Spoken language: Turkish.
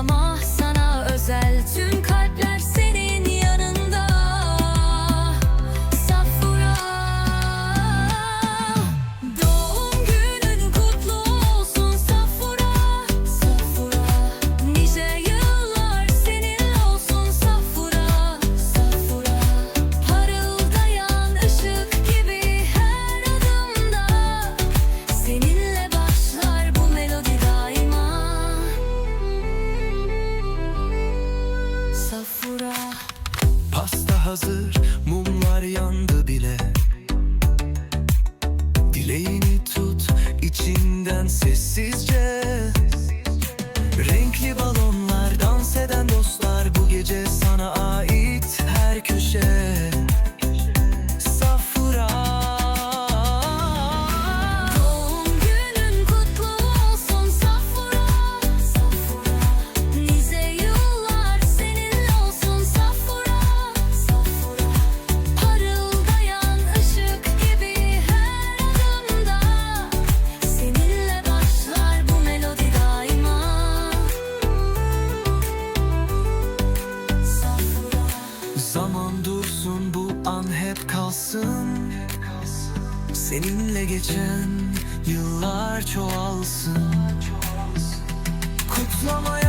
ama sana özel tüm kalbim is kalsın. Seninle geçen yıllar çoğalsın. Kutlamaya